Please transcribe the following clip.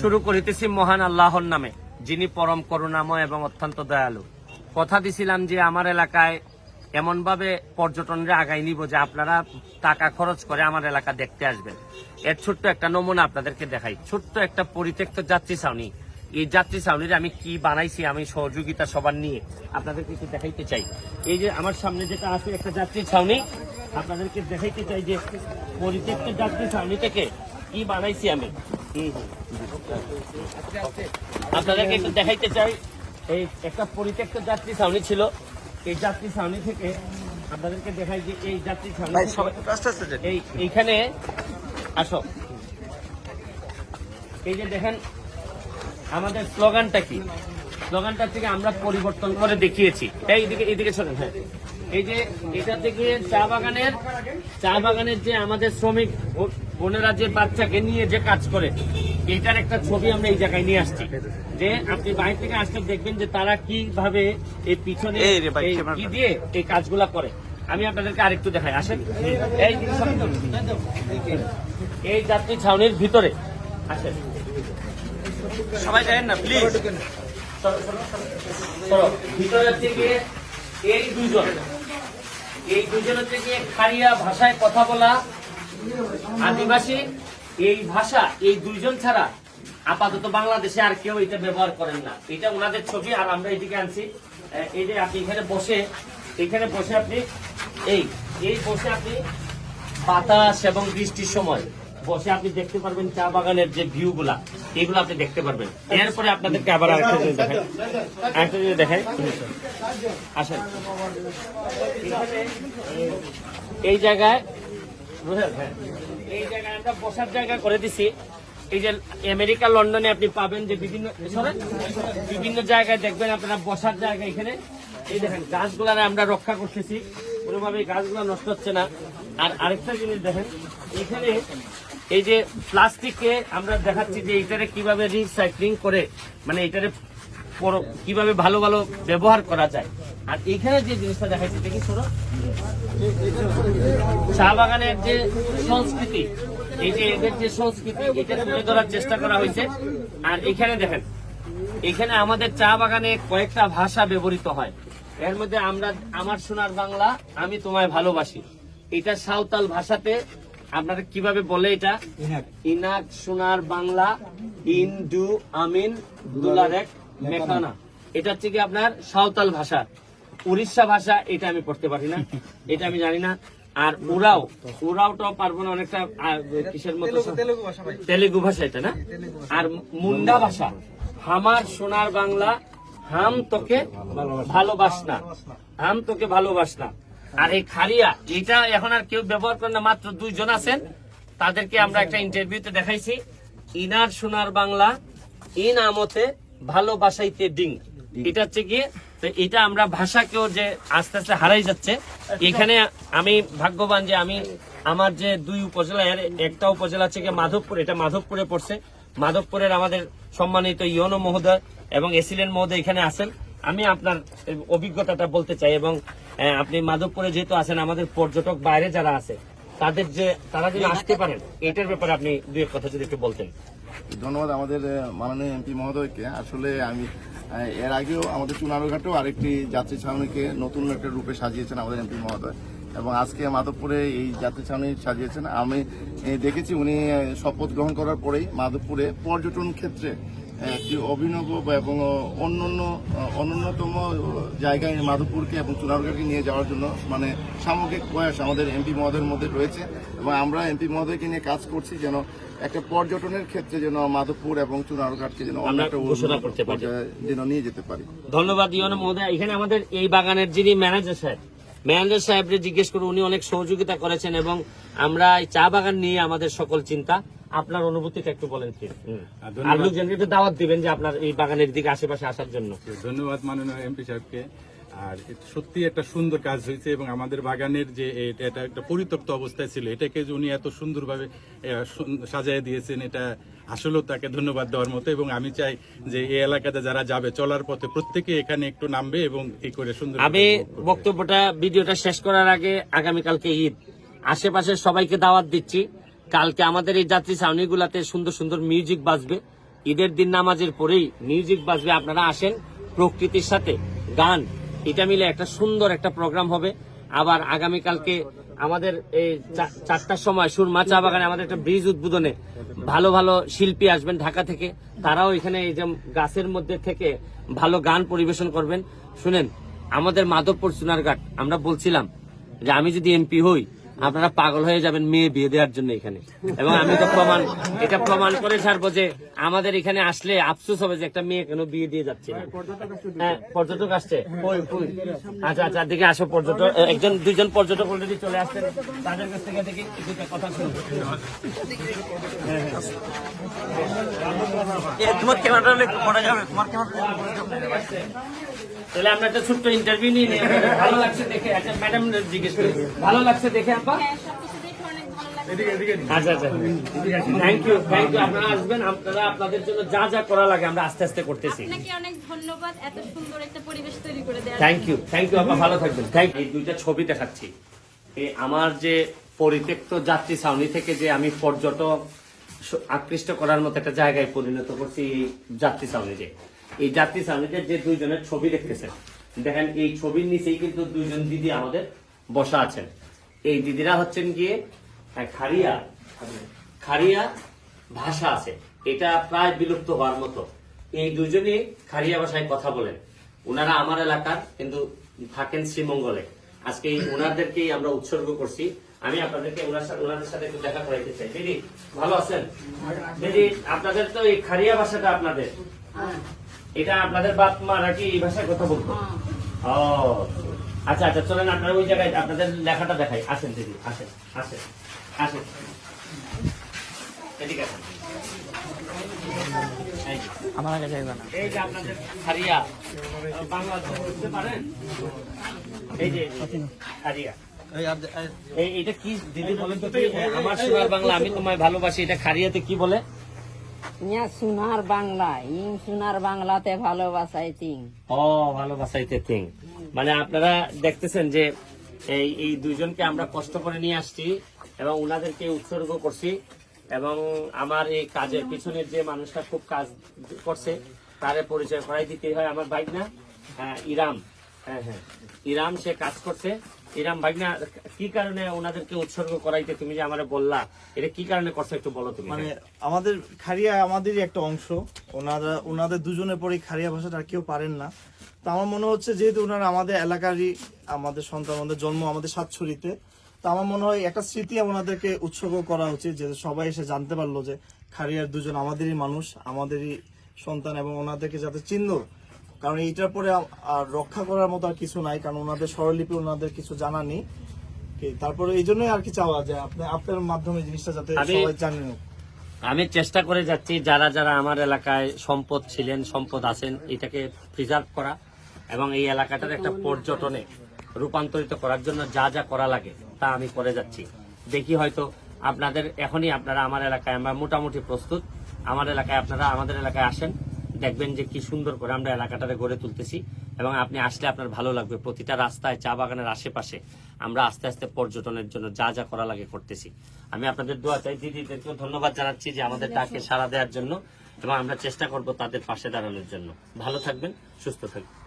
শুরু করিতেছি মহান আল্লাহর নামে, যিনি পরম করুণাময় এবং অত্যন্ত দয়ালু। কথা দিছিলাম যে আমার এলাকায় এমন ভাবে পর্যটনরে আগাই নিব যে আপনারা টাকা খরচ করে আমার এলাকা দেখতে আসবেন। এর ছোট্ট একটা নমুনা আপনাদেরকে দেখাই। ছোট্ট একটা পরিত্যক্ত যাত্রী ছাউনি। এই যাত্রী ছাউনির আমি কি বানাইছি, আমি সহযোগিতা সবার নিয়ে আপনাদেরকে একটু দেখাইতে চাই। এই যে আমার সামনে যেটা আছে একটা যাত্রী ছাউনি, আপনাদেরকে দেখাইতে চাই যে পরিত্যক্ত যাত্রী ছাউনি থেকে কি বানাইছি আমি। আপনাদেরকে একটু দেখাইতে চাই। এই একটা পরিত্যক্ত যাত্রী ছাউনি ছিল। এই যাত্রী ছাউনি থেকে আপনাদেরকে দেখাই যে এই যাত্রী ছাউনি এই এইখানে আসো। এই যে দেখেন আমাদের স্লোগানটা কি? স্লোগানটা থেকে আমরা পরিবর্তন করে দেখিয়েছি। এই এদিকে এদিকে শোনেন হ্যাঁ এই যে এটা থেকে চা বাগানের চা বাগানের যে আমাদের শ্রমিক বোনেরা যে বাচ্চাকে নিয়ে যে কাজ করে এইটার একটা ছবি আমরা এই জায়গায় নিয়ে আসছি। যে আপনি বাইরে থেকে আসলে দেখবেন যে তারা কীভাবে এই পিছনে কি দিয়ে এই কাজগুলা করে। আমি আপনাদেরকে আরেকটু দেখাই আসেন। এই এই যাত্রী ছাউনির ভিতরে। আসেন। সবাই জানেন না প্লিজ ভিতরে থেকে এই দুজন এই দুজনের থেকে খারিয়া ভাষায় কথা বলা আদিবাসী, এই ভাষা, এই দুইজন ছাড়া আপাতত বাংলাদেশে আর কেউ এটা ব্যবহার করেন না। এটা ওনাদের ছবি, আর আমরা এদিকে আনছি। এই যে আপনি এখানে বসে এখানে বসে আপনি, এই এই বসে আপনি বাতাস এবং বৃষ্টির সময় বসে আপনি দেখতে পারবেন চা বাগানের যে ভিউ গুলা এগুলো আপনি দেখতে পারবেন। এরপরে আপনাদেরকে আবার আরেকটা জিনিস দেখাই। আরেকটা আসেন। এই জায়গায় হ্যাঁ। এই জায়গায় আমরা বসার জায়গা করে দিছি। এই যে আমেরিকা, লন্ডনে আপনি পাবেন যে বিভিন্ন বিভিন্ন জায়গায় দেখবেন আপনারা বসার জায়গা এখানে। এই দেখেন, গাছগুলারে আমরা রক্ষা করতেছি। কোনোভাবে গাছগুলো নষ্ট হচ্ছে না। আর আরেকটা জিনিস দেখেন, এখানে এই যে প্লাস্টিককে আমরা দেখাচ্ছি যে এটারে কীভাবে রিসাইক্লিং করে মানে এটারে কীভাবে ভালো ভালো ব্যবহার করা যায়। আর এখানে যে জিনিসটা দেখাচ্ছি দেখি শোনো চা বাগানের যে সংস্কৃতি এই যে এদের যে সংস্কৃতি এটা তুলে ধরার চেষ্টা করা হয়েছে। আর এখানে দেখেন এখানে আমাদের চা বাগানে কয়েকটা ভাষা ব্যবহৃত হয়। এর মধ্যে আমরা আমার সোনার বাংলা আমি তোমায় ভালোবাসি। এটা সাঁওতাল ভাষাতে আপনারা কীভাবে বলে এটা? ইনাক। সোনার বাংলা ইন ডু আমিন দুলারেক মেকানা এটা হচ্ছে কি আপনার সাঁওতাল ভাষা। উড়িষ্যা ভাষা এটা আমি পড়তে পারি না। এটা আমি জানি না। আর উড়াও উড়াওটাও পারব না অনেকটা কিসের মতো তেলেগু ভাষা এটা না? আর মুন্ডা ভাষা। হামার সোনার বাংলা হাম তোকে ভালোবাসনা। হাম তোকে ভালোবাসনা আর এই খারিয়া এটা এখন আর কেউ ব্যবহার করে না মাত্র দুইজন আছেন। তাদেরকে আমরা একটা ইন্টারভিউতে দেখাইছি। ইনার সোনার বাংলা ইন আমতে ভালোবাসাইতে ডিং। এটা হচ্ছে গিয়ে তো এটা আমরা ভাষাকেও যে আস্তে আস্তে হারাই যাচ্ছে। এখানে আমি ভাগ্যবান যে আমি আমার যে দুই উপজেলা একটা উপজেলা থেকে মাধবপুর এটা মাধবপুরে পড়ছে। মাধবপুরের আমাদের সম্মানিত ইয়নো মহোদয় এবং এসিলেন মহোদয় এখানে আছেন। আমি আপনার অভিজ্ঞতাটা বলতে চাই এবং আপনি মাধবপুরে যেহেতু আছেন আমাদের পর্যটক বাইরে যারা আছে তাদের যে তারা যদি আসতে পারেন এটার ব্যাপারে আপনি দুই এক কথা যদি একটু বলতেন। ধন্যবাদ আমাদের মাননীয় এমপি মহোদয়কে। আসলে আমি এর আগেও আমাদের চুনারঘাটেও আরেকটি যাত্রী ছাউনিকে নতুন একটা রূপে সাজিয়েছেন আমাদের এমপি মহোদয়। এবং আজকে মাধবপুরে এই যাত্রী ছাউনি সাজিয়েছেন। আমি দেখেছি উনি শপথ গ্রহণ করার পরেই মাধবপুরে পর্যটন ক্ষেত্রে একটি অভিনব এবং অন্য অন্য অন্যতম জায়গায় মাধবপুরকে এবং চুনারঘাটকে নিয়ে যাওয়ার জন্য মানে সামগ্রিক প্রয়াস আমাদের এমপি মহোদয়ের মধ্যে রয়েছে এবং আমরা এমপি মহোদয়কে নিয়ে কাজ করছি যেন একটা পর্যটনের ক্ষেত্রে যেন মাধবপুর এবং চুনারঘাটকে যেন অন্য একটা ঘোষণা করতে পারি। যেন নিয়ে যেতে পারি ধন্যবাদ ইয়নো মহোদয় এখানে আমাদের এই বাগানের যিনি ম্যানেজার সাহেব ম্যানেজার সাহেবকে জিজ্ঞেস করে উনি অনেক সহযোগিতা করেছেন এবং আমরা এই চা বাগান নিয়ে আমাদের সকল চিন্তা আপনার অনুভূতিটা একটু বলেন কি? আর লোকজনকে একটু দাওয়াত দিবেন যে আপনার এই বাগানের দিকে আশেপাশে আসার জন্য। ধন্যবাদ মাননীয় এমপি সাহেবকে। আর সত্যি একটা সুন্দর কাজ হয়েছে এবং আমাদের বাগানের যে এটা একটা পরিত্যক্ত অবস্থায় ছিল এটাকে যে উনি এত সুন্দরভাবে সুন- দিয়েছেন এটা আসলেও তাকে ধন্যবাদ দেওয়ার মতো এবং আমি চাই যে এই এলাকাতে যারা যাবে চলার পথে প্রত্যেকে এখানে একটু নামবে এবং এই করে সুন্দর আমি বক্তব্যটা ভিডিওটা শেষ করার আগে আগামীকালকে ঈদ। আশেপাশের সবাইকে দাওয়াত দিচ্ছি। কালকে আমাদের এই যাত্রী ছাউনিগুলাতে সুন্দর সুন্দর মিউজিক বাজবে। ঈদের দিন নামাজের পরেই মিউজিক বাজবে, আপনারা আসেন প্রকৃতির সাথে, গান, এটা মিলে একটা সুন্দর একটা প্রোগ্রাম হবে। আবার আগামীকালকে আমাদের এই চারটার সময় সুরমা চা বাগানে আমাদের একটা ব্রিজ উদ্বোধনে ভালো ভালো শিল্পী আসবেন ঢাকা থেকে। তারাও এখানে এই যে গাছের মধ্যে থেকে ভালো গান পরিবেশন করবেন। শুনেন, আমাদের মাধবপুর সোনারঘাট, আমরা বলছিলাম যে আমি যদি এমপি হই আপনারা পাগল হয়ে যাবেন মেয়ে বিয়ে দেওয়ার জন্য এখানে। এবং আমি তো প্রমাণ, এটা প্রমাণ করে ছাড়বো যে আমাদের এখানে আসলে আফসোস হবে যে একটা মেয়ে কেন বিয়ে দিয়ে যাচ্ছে হ্যাঁ পর্যটক আসছে? আচ্ছা আচ্ছা দিকে আসো পর্যটক একজন, দুইজন পর্যটক অলরেডি চলে আসছেন। তাদের কাছ থেকে দেখি কথা শুনব তোমার ক্যামেরাটা তোমার ক্যামেরা তাহলে আমরা একটা ছোট্ট ইন্টারভিউ নিয়ে নিই। ভালো লাগছে দেখে। আচ্ছা ম্যাডাম জিজ্ঞেস করি। ভালো লাগছে দেখে আপা হ্যাঁ সবকিছু দেখে অনেক ভালো লাগছে। আচ্ছা আচ্ছা। থ্যাংক ইউ থ্যাংক ইউ আপনারা আসবেন আপনারা আপনাদের জন্য যা যা করা লাগে আমরা আস্তে আস্তে করতেছি। আপনাকে অনেক ধন্যবাদ এত সুন্দর একটা পরিবেশ তৈরি করে দেওয়ার থ্যাংক ইউ থ্যাংক ইউ আপা ভালো থাকবেন। থ্যাংক এই দুইটা ছবি দেখাচ্ছি। এই আমার যে পরিত্যক্ত যাত্রী ছাউনি থেকে যে আমি পর্যটক আকৃষ্ট করার মতো একটা জায়গায় পরিণত করছি এই যাত্রী ছাউনিতে। এই যাত্রী ছাউনিতে যে দুইজনের ছবি দেখতেছেন দেখেন এই ছবির নিচেই কিন্তু দুইজন দিদি আমাদের বসা আছেন। এই দিদিরা হচ্ছেন গিয়ে আহ, খারিয়া খারিয়া ভাষা আছে। এটা প্রায় বিলুপ্ত হওয়ার মতো। এই দুজনেই খারিয়া ভাষায় কথা বলেন। ওনারা আমার এলাকার কিন্তু থাকেন শ্রীমঙ্গলে। আজকে এই ওনাদেরকেই আমরা উৎসর্গ করছি। আমি আপনাদেরকে ওনাদের সাথে একটু দেখা করাইতে চাই। দিদি ভালো আছেন? দিদি আপনাদের তো এই খারিয়া ভাষাটা আপনাদের? এটা আপনাদের বাপ মারা কি এই ভাষায় কথা বলতো ও আচ্ছা আচ্ছা চলেন আপনারা ওই জায়গায় আপনাদের লেখাটা দেখাই আসেন দিদি আসেন আসেন আসেন এদিকে আসেন আমার আগে যাইবে না এই যে আপনাদের হারিয়া বাংলা বুঝতে পারেন এই যে হারিয়া এই এটা কি দিদি বলেন তো আমার সোনার বাংলা আমি তোমায় ভালোবাসি এটা খারিয়াতে কি বলে ইয়া সোনার বাংলা ইং সোনার বাংলাতে ভালোবাসাই তিং ও ভালোবাসাইতে থিং মানে আপনারা দেখতেছেন যে এই এই দুইজনকে আমরা কষ্ট করে নিয়ে আসছি এবং উনাদেরকে উৎসর্গ করছি এবং আমার এই কাজের পিছনের যে মানুষটা খুব কাজ করছে তারে পরিচয় করাই দিতেই হয় আমার বাইক না হ্যাঁ, ইরাম। হ্যাঁ হ্যাঁ। ইরাম সে কাজ করছে। ইরাম বাইক না কি কারণে ওনাদেরকে উৎসর্গ করাইতে তুমি যে আমার বললা? এটা কি কারণে করছ একটু বলো তুমি মানে আমাদের খারিয়া আমাদেরই একটা অংশ। ওনারা ওনাদের দুজনের পরে খারিয়া ভাষাটা আর কেউ পারেন না। তো আমার মনে হচ্ছে যেহেতু ওনারা আমাদের এলাকারই আমাদের সন্তান আমাদের জন্ম আমাদের সাতছড়িতে তো আমার মনে হয় একটা স্মৃতি ওনাদেরকে উৎসর্গ করা উচিত যে সবাই এসে জানতে পারল যে খারিয়ার দুজন আমাদেরই মানুষ আমাদেরই সন্তান এবং ওনাদেরকে যাতে চিনল কারণ এইটার পরে আর রক্ষা করার মতো আর কিছু নাই কারণ ওনাদের স্বরলিপি ওনাদের কিছু জানা নেই। তারপরে এই জন্যই আর কি চাওয়া যায় আপনি আপনার মাধ্যমে জিনিসটা যাতে সবাই জানেন আমি চেষ্টা করে যাচ্ছি যারা যারা আমার এলাকায় সম্পদ ছিলেন সম্পদ আছেন এটাকে প্রিজার্ভ করা এবং এই এলাকাটার একটা পর্যটনে রূপান্তরিত করার জন্য যা যা করা লাগে তা আমি করে যাচ্ছি। দেখি হয়তো আপনাদের এখনই আপনারা আমার এলাকায় আমরা মোটামুটি প্রস্তুত। আমার এলাকায় আপনারা আমাদের এলাকায় আসেন। দেখবেন যে কি সুন্দর করে আমরা এলাকাটাতে গড়ে তুলতেছি এবং আপনি আসলে আপনার ভালো লাগবে। প্রতিটা রাস্তায় চা বাগানের আশেপাশে আমরা আস্তে আস্তে পর্যটনের জন্য যা যা করা লাগে করতেছি। আমি আপনাদের দোয়া চাই দিদিদেরকেও ধন্যবাদ জানাচ্ছি যে আমাদের ডাকে সাড়া দেওয়ার জন্য এবং আমরা চেষ্টা করব তাদের পাশে দাঁড়ানোর জন্য। ভালো থাকবেন সুস্থ থাকবেন।